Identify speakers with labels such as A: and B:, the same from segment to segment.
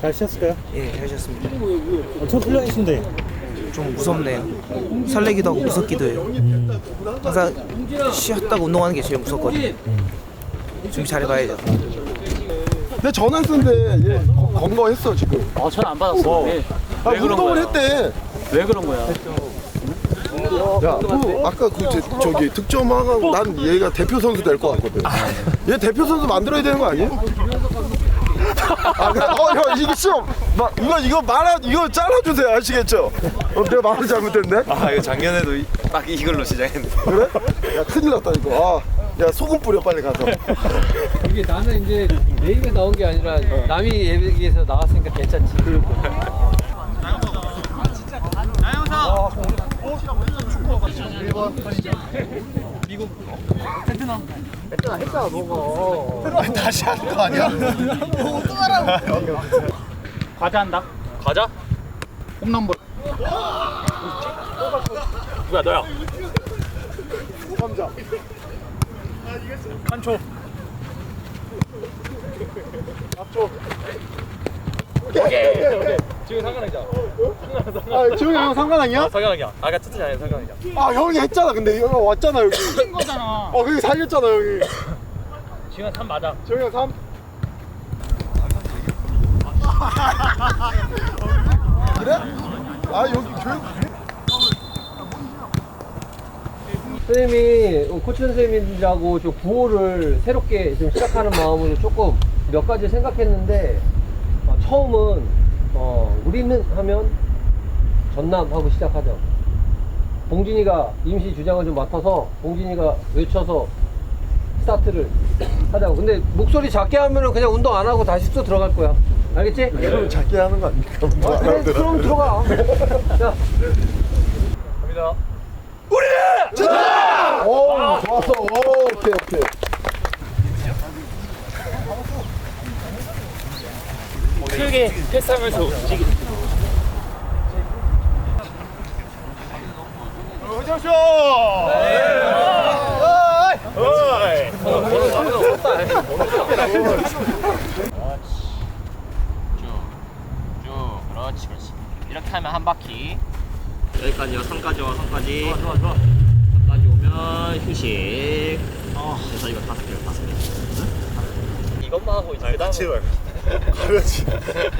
A: 잘 쉬었을까요?
B: 예, 잘 쉬었습니다.
A: 첫 훈련이신데
B: 좀 무섭네요. 설레기도 하고 무섭기도 해요. 항상 쉬었다가 운동하는 게 제일 무섭거든요. 준비 잘해봐야죠.
C: 내 전화 쓰는데 얘 거- 검거했어 지금.
D: 어, 전안 받았어. 왜?
C: 아
D: 왜 그런
C: 운동을
D: 거야?
C: 했대.
D: 왜 그런 거야?
C: 야, 그 아까 그 제, 저기 득점하고 난 얘가 대표 선수 될 것 같거든. 얘 대표 선수 만들어야 되는 거 아니야? 아, 그- 어, 형 이거 좀, 마, 이거 이거 말아 이거 잘라주세요 아시겠죠? 어, 내가 말을 잘못했네.
E: 아 이거 작년에도 이- 딱 이걸로 시작했는데
C: 그래? 야 큰일 났다 이거. 아, 야 소금 뿌려 빨리 가서.
F: 이게 나는 이제 내 입에 나온 게 아니라 남이 얘기에서 나왔으니까 괜찮지.
C: 다시 하는 거 아니야?
D: 과자 한다.
E: 과자?
D: 홈런볼.
E: 누구야 너야?
C: 감자.
E: 한초 지금 상관하자
C: 아 지웅이 형 상관하냐?
E: 상관하자 아까 첫째 아니야 상관하자
C: 아 형이 했잖아 근데 여기 왔잖아 여기.
D: 친 거잖아.
C: 어 여기 살렸잖아 여기.
E: 지금 3 맞아
C: 지웅이 형 3. 그래? 아 여기 교육
F: 선생님이 어, 코치 선생님이라고 저 구호를 새롭게 좀 시작하는 마음으로 조금 몇 가지 생각했는데 어, 처음은 어, 우리는 하면 전남하고 시작하죠. 봉진이가 임시 주장을 좀 맡아서 봉진이가 외쳐서 스타트를 하자고. 근데 목소리 작게 하면은 그냥 운동 안 하고 다시 또 들어갈 거야. 알겠지?
C: 그럼 작게 하는 거 아닙니까?
F: 아, 그래, 그럼 들어가. 자,
E: 갑니다
C: 오 좋았어 오 오케이 오케이
E: 크게 패스하면서 움직이
D: 쭉. 그렇지, 그렇지. 이렇게 하면 한 바퀴.
G: 여기까지요. 3까지 와, 3까지. 좋아, 좋아, 좋아. 3까지 오면 휴식. 그래서 이거 다섯 개를 다섯 개.
E: 이것만 하고 이제 그
C: 같이 해봐요 가려지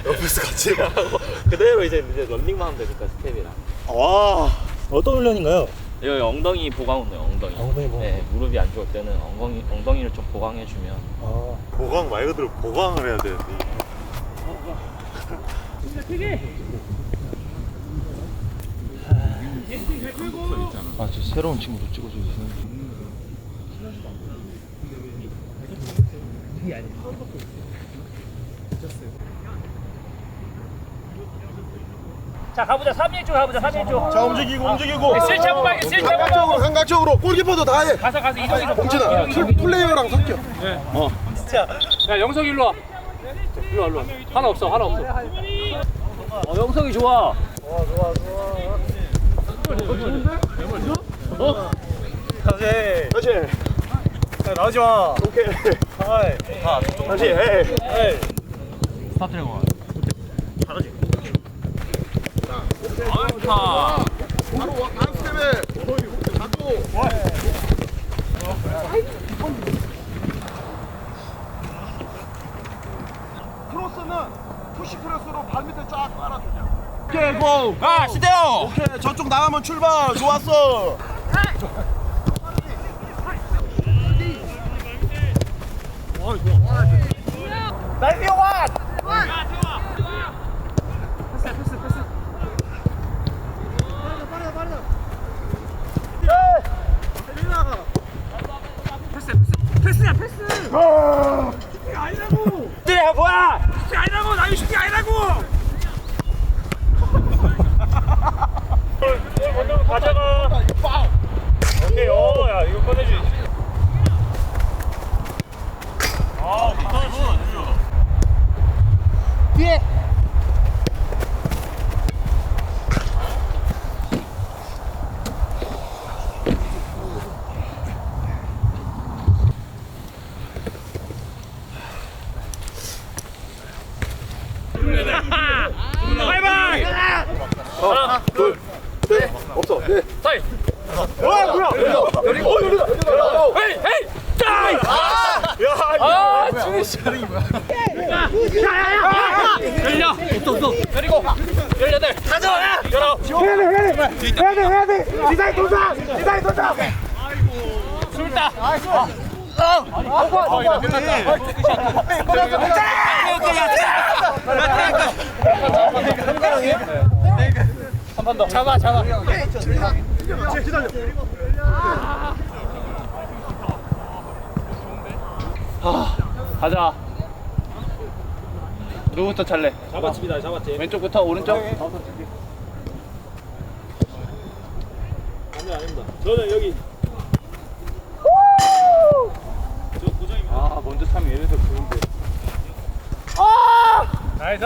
C: 옆에서 같이 해봐
E: 그대로 이제 이제 런닝만 하면 되니까 스텝이랑
C: 와
A: 어떤 훈련인가요?
G: 여기 엉덩이 보강 운동, 엉덩이.
A: 엉덩이 보강.
G: 네, 무릎이 안 좋을 때는 엉덩이, 엉덩이를 좀 보강해주면.
A: 아,
H: 보강 말 그대로 보강을 해야 되는데
B: 아, 저 새로운 친구도 찍어주세요.
D: 자, 가보자. 3일 쪽 가보자. 3일 쪽.
C: 자 움직이고 움직이고
D: 스위치 한번 봐. 스위치 한번 봐.
C: 삼각적으로 삼각적으로 골키퍼도 다 해
D: 가서 가서 이동해서.
C: 봉진아 플- 플레이어랑 섞여
D: 야, 영석 일로 와. 일로 와, 일로 와. 하나 없어. 하나 없어. 어, 영석이 좋아.
C: 그렇지
E: 야, 나오지 마
C: 오케이
E: 하이
C: 다시 해 바로 와 안스텝에 잡고 크로스는 푸시 크로스로 발 밑에 쫙 깔아주냐 오케이 고!
D: 아, 시대요.
C: 오케이 저쪽 나가면 출발. 좋았어.
D: 나이스 えバイバイ하 나, 둘, 셋, 없 어. 네. はい 와, 뭐 야? やり헤이 헤이 다이
C: 열려. 어, 열리다. 열리다.
D: 헤이 헤이. 짜이. 아, 준이 씨. 열려. 없어 없어. 열리고. 열여덟. 가자. 열아홉. 술다. 잡아 잡아. 가자. 누구부터 찰래?
E: 잡았습니다. 잡았지.
D: 왼쪽부터 오른쪽.
E: 아니 아닙니다. 저는 여기
D: 아 먼저 차면 얘네들 좋은데. 나이스.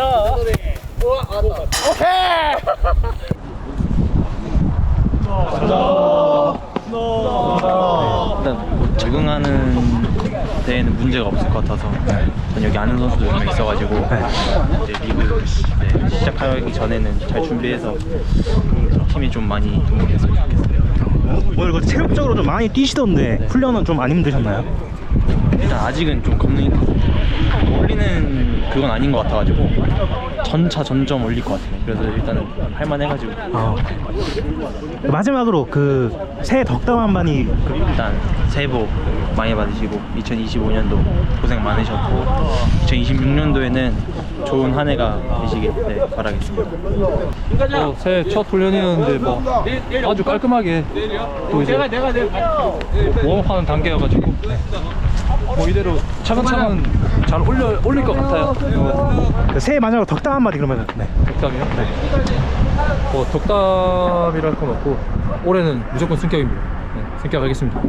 I: 일단 적응하는 데에는 문제가 없을 것 같아서 전 여기 아는 선수도 몇 명 있어가지고 이제 리그 네, 시작하기 전에는 잘 준비해서 팀이 좀 많이 됐으면 좋겠어요.
A: 오늘 그 체력적으로 좀 많이 뛰시던데 훈련은 좀 안 힘드셨나요?
I: 일단 아직은 좀 겁는 올리는 그건 아닌 것 같아가지고 전차 전점 올릴 것 같아요. 그래서 일단은 할만해가지고
A: 어. 마지막으로 그 새해 덕담 한 마디 그
I: 일단 새해 복 많이 받으시고 2025년도 고생 많으셨고 2026년도에는 좋은 한 해가 되시길 네, 바라겠습니다.
J: 어, 새해 첫 훈련이었는데 뭐 아주 깔끔하게 또 이제 웜업하는 단계여가지고 뭐 이대로 차근차근 잘 올려 올릴 것 같아요. 어,
A: 그 새해 마지막으로 덕담 한마디 그러면 네.
J: 덕담이요? 뭐 덕담이랄 건 없고 올해는 무조건 승격입니다. 네, 승격하겠습니다.